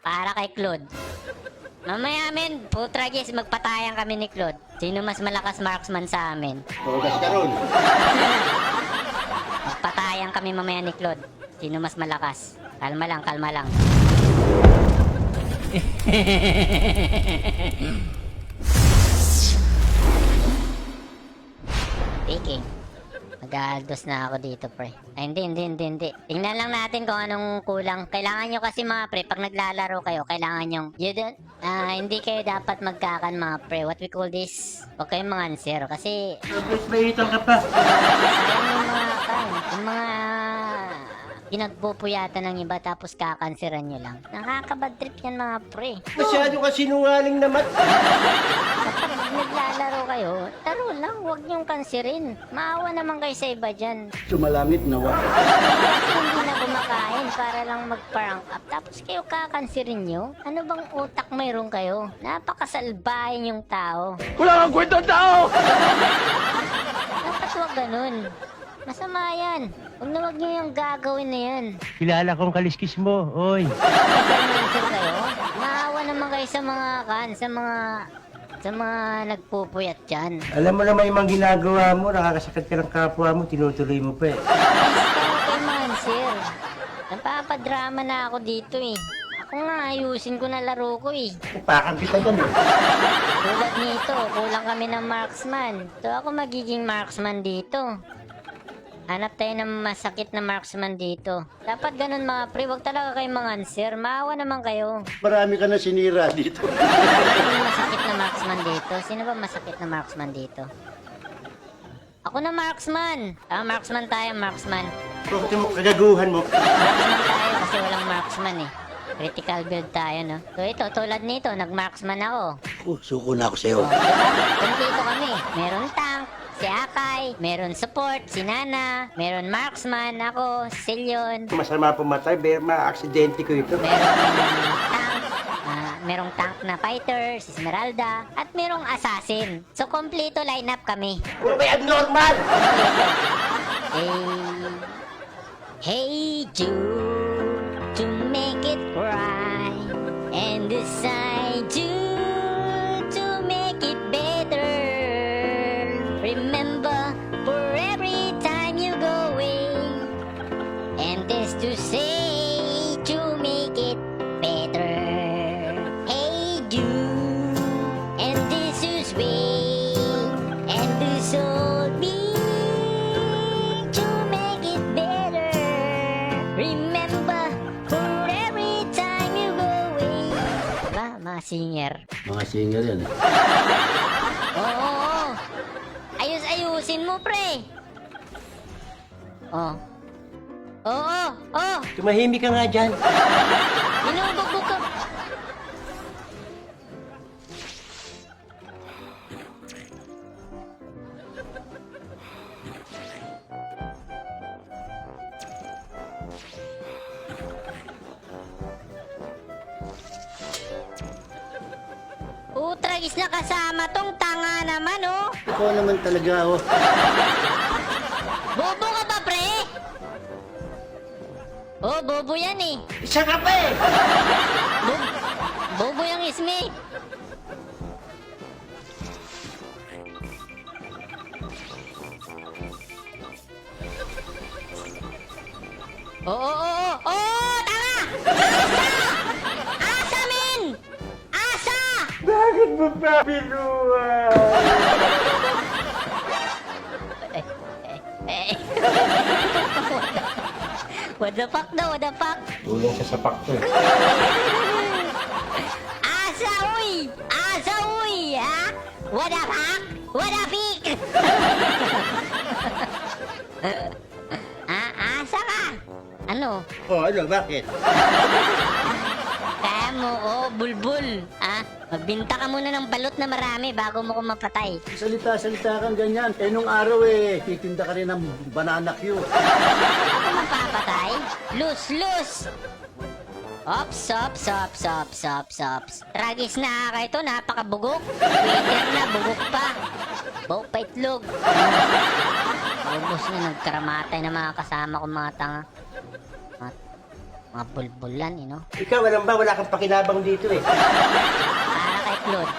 Para kay Claude. Mamaya amin, putragis, magpatayan kami ni Claude. Sino mas malakas marksman sa amin? Tugas ka ron. Magpatayan kami mamaya ni Claude. Sino mas malakas? Kalma lang, kalma lang. Mag-aaldos na ako dito, pre. Ay, hindi, hindi, hindi, hindi. Tingnan lang natin kung anong kulang. Kailangan nyo kasi mga pre, pag naglalaro kayo, kailangan nyo, you don't, ah, hindi kayo dapat magkakan mga pre. What we call this, huwag kayong mga answer. Kasi, Tapos may itong ka pa. sayang yung mga, kan, yung mga pinagpupuyatan ng iba tapos kakanseran nyo lang. Nakakabad trip yan mga pre. Masyado ka sinungaling naman. Kapag naglalaro kayo, laro lang, huwag nyong kanserin. Maawa naman kayo sa iba dyan. Sumalangit nawa. hindi na kumakain para lang mag-prank up. Tapos kayo kakansirin nyo? Ano bang utak mayroon kayo? Napakasalbahin yung tao. Wala kang kwentang tao! Dapat wag ganun. Masama yan. Huwag na wag nyo yung gagawin na yan. Kilala kong kaliskis mo, oy. Nag-answer kayo? Maawa naman kayo sa mga kan, sa mga sa mga nagpupuyat dyan. Alam mo naman yung mga ginagawa mo, nakakasakit ka ng kapwa mo, tinutuloy mo pa eh. Kay Mansir. Napapadrama na ako dito eh. Ako nga, ayusin ko na laro ko eh. Upakan kita dyan eh. Tulad nito, kulang kami ng marksman. So ako magiging marksman dito. Hanap tayo ng masakit na marksman dito. Dapat ganun mga pre, wag talaga kayo mga answer. Maawa naman kayo. Marami ka na sinira dito. Sino masakit na marksman dito? Sino ba masakit na marksman dito? Ako na marksman! Ah, marksman tayo, marksman. Bakit mo kagaguhan mo? Marksman tayo kasi walang marksman eh. Critical build tayo, no? So ito, tulad nito, nag-marksman ako. Oh, suko na ako sa'yo. Kumpleto kami. Meron tank, si Akay, meron support, si Nana, meron marksman, ako, si Silyon, Masama pumatay, pero ma-aksidente ko ito. meron tank, ah, merong tank na fighter, si Esmeralda, at merong assassin. So, kompleto lineup kami. Ano ba yan, normal? Hey, hey Jude, to make it right, and decide singer? Mga singer yan eh. Oo, oo, oo. Ayus-ayusin mo, pre. Oh. Oo, oo. Tumahimik ka nga dyan. Binubugbog ka. Utragis na kasama tong tanga naman, oh. Ikaw naman talaga, oh. Bobo ka ba, pre? Oh, bobo yan eh. Isa ka pa eh! Bob bobo yung ismi. Oo, oo, oo, Eh. What the fuck daw, what the fuck? Tulong sa sapak to eh. Asa, uy! Asa, uy! Ha? What the fuck? What the fuck? ah, asa ka? Ano? Oh, ano, bakit? Kaya mo, oh, bulbul. Ah, magbinta ka muna ng balot na marami bago mo ko mapatay. Salita-salita kang ganyan. Eh, nung araw eh, titinda ka rin ng banana Q. Ako mapapatay? Loose, loose! Ops, ops, ops, ops, ops, ops. Tragis na ka ito, napakabugok. Waiter na, bugok pa. Buk pa itlog. Ubus na, nagkaramatay na mga kasama ko mga tanga. Mat- Mga bulbulan, you know? Ikaw, alam ba, wala kang pakinabang dito eh. Claude.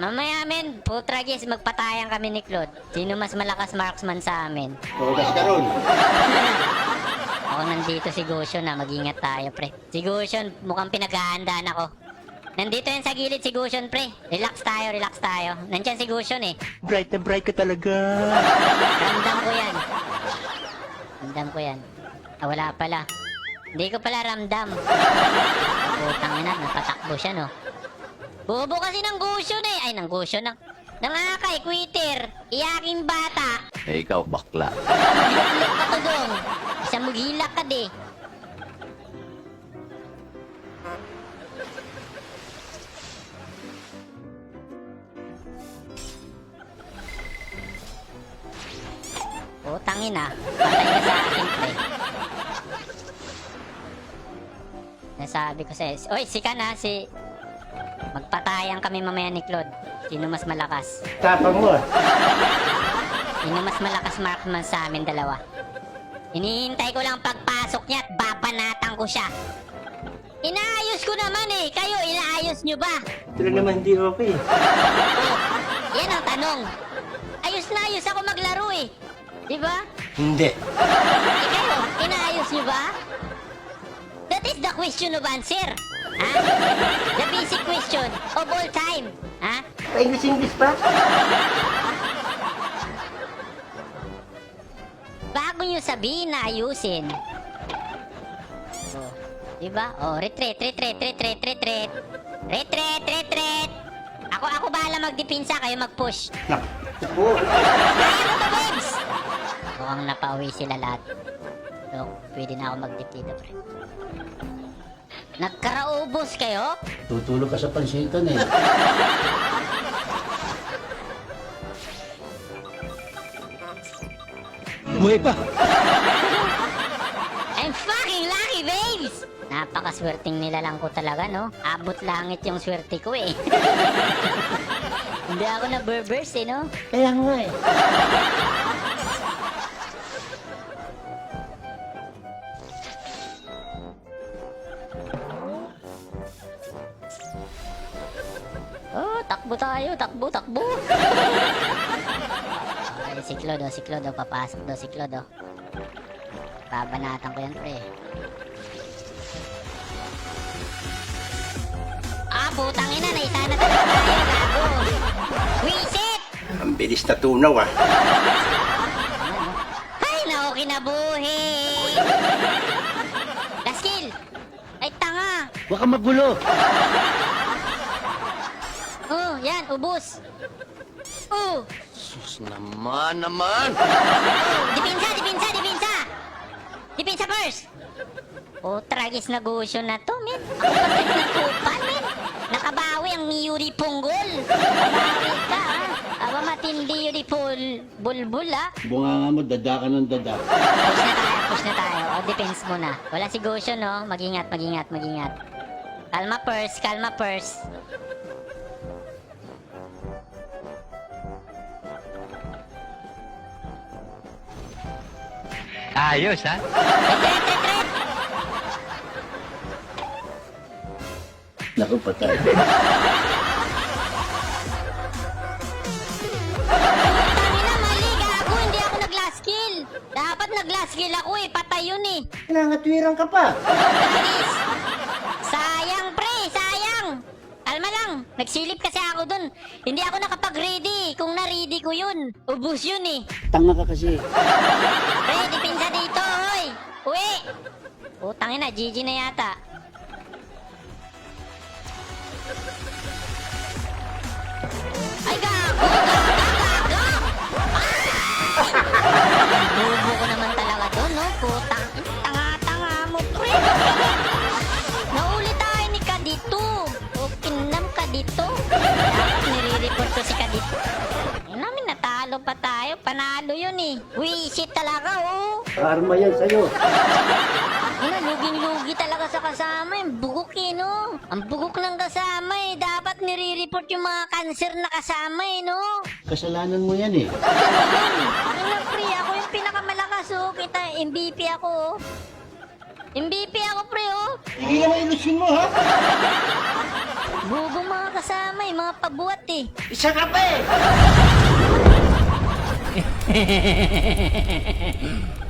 Mamaya men, putragis, magpatayan kami ni Claude. Sino mas malakas marksman sa amin? Todas ka ron. Ako nandito si Gusyon na, mag-ingat tayo, pre. Si Gusyon, mukhang pinaghahandaan ako. Nandito yan sa gilid si Gusyon, pre. Relax tayo, relax tayo. Nandyan si Gusyon eh. Bright na bright ka talaga. Ramdam ko yan. Ramdam ko yan. Ah, wala pala. Hindi ko pala ramdam. Putang ina, napatakbo siya, no? Bobo kasi ng Gusyon eh. Ay, ng Gusyon, ng... Nangakay, quitter. Iyaking bata. Eh, ikaw, bakla. Hilak ka to dong. Isa mo hilak ka di. Utangin ah. Patay ka sa akin, pre. Nasabi ko sa'yo. Oy, si ka na, si... Magpatayan kami mamaya ni Claude. Sino mas malakas? Tapang mo ah. Sino mas malakas marksman sa amin dalawa? Hinihintay ko lang pagpasok niya at babanatan ko siya. Inaayos ko naman eh. Kayo, inaayos nyo ba? Ito naman hindi okay. Oh, yan ang tanong. Ayos na ayos ako maglaro eh. Di ba? Hindi. Eh kayo, inaayos nyo ba? That is the question of answer. Ha? The basic question of all time. Ha? Pa-English-English pa? bago nyo sabihin na ayusin. Oh, diba? Oh, retreat, retreat, retreat, retreat. Retreat, retreat. Ako, ako bahala magdepensa, kayo mag-push. Naku. Kaya mo to, babes! Mukhang napauwi sila lahat. So, pwede na ako mag-deplete, pre. Nagkaraubos kayo? Tutulog ka sa pansitan eh. Buhay pa. I'm fucking lucky, babes! Napakaswerteng nilalang ko talaga, no? Abot langit yung swerte ko, eh. Hindi ako na burburst, eh, no? Kaya nga eh. Tayo, takbo, takbo. Ay, si Claude, oh, si Claude, oh, papasok daw si Claude, oh. Babanatan ko yan, pre. Ah, putang ina, naisa na talaga tayo, gago. Wisit! Ang bilis na tunaw ah. Ay, naku, kinabuhi. Last kill. Ay, tanga. Huwag kang magulo. Oh, yan, ubus. Oh, Sus naman, naman. Dipinsa, dipinsa, dipinsa! Dipinsa first! Oh, tragis na gusyo na to, men. Nagkupan, men. Nakabawi ang Yuri Punggol. Nakabawi ka, ha? Aba matindi Yuri Pul... Bulbul, ha? Bunga nga mo, dada ka ng dada. Push na tayo, push na tayo. O, defense muna. Wala si Gosyo, no? Mag-ingat, mag-ingat, mag-ingat. Kalma purse, kalma purse. Ayos, ha? Naku, patay. Tangina, mali, gago. Hindi ako nag-last kill. Dapat nag-last kill ako, eh. Patay yun, eh. Nangatwirang ka pa. Guys, sayang pre, sayang. Kalma lang, nagsilip kasi ako dun. Hindi ako nakapag-ready. Kung na-ready ko yun, ubus yun eh. Tanga ka kasi. Pre, dipinsa dito, hoy. Uwi. Putangin na, GG na yata. Ko si Kadito. Ay namin, natalo pa tayo. Panalo yun eh. Wisit talaga, oh. Karma yan sa'yo. Ano, luging-lugi talaga sa kasama. Yung bugok eh, no? Ang bugok ng kasama eh. Dapat nire-report yung mga cancer na kasama eh, no? Kasalanan mo yan eh. Ano, pre, ako yung pinakamalakas, oh. Kita, MVP ako, oh. MVP ako, pre, oh. Hindi naman ilusyon mo, ha? Bugong mga kasama, eh, mga pabuat, eh. Isa ka pa eh!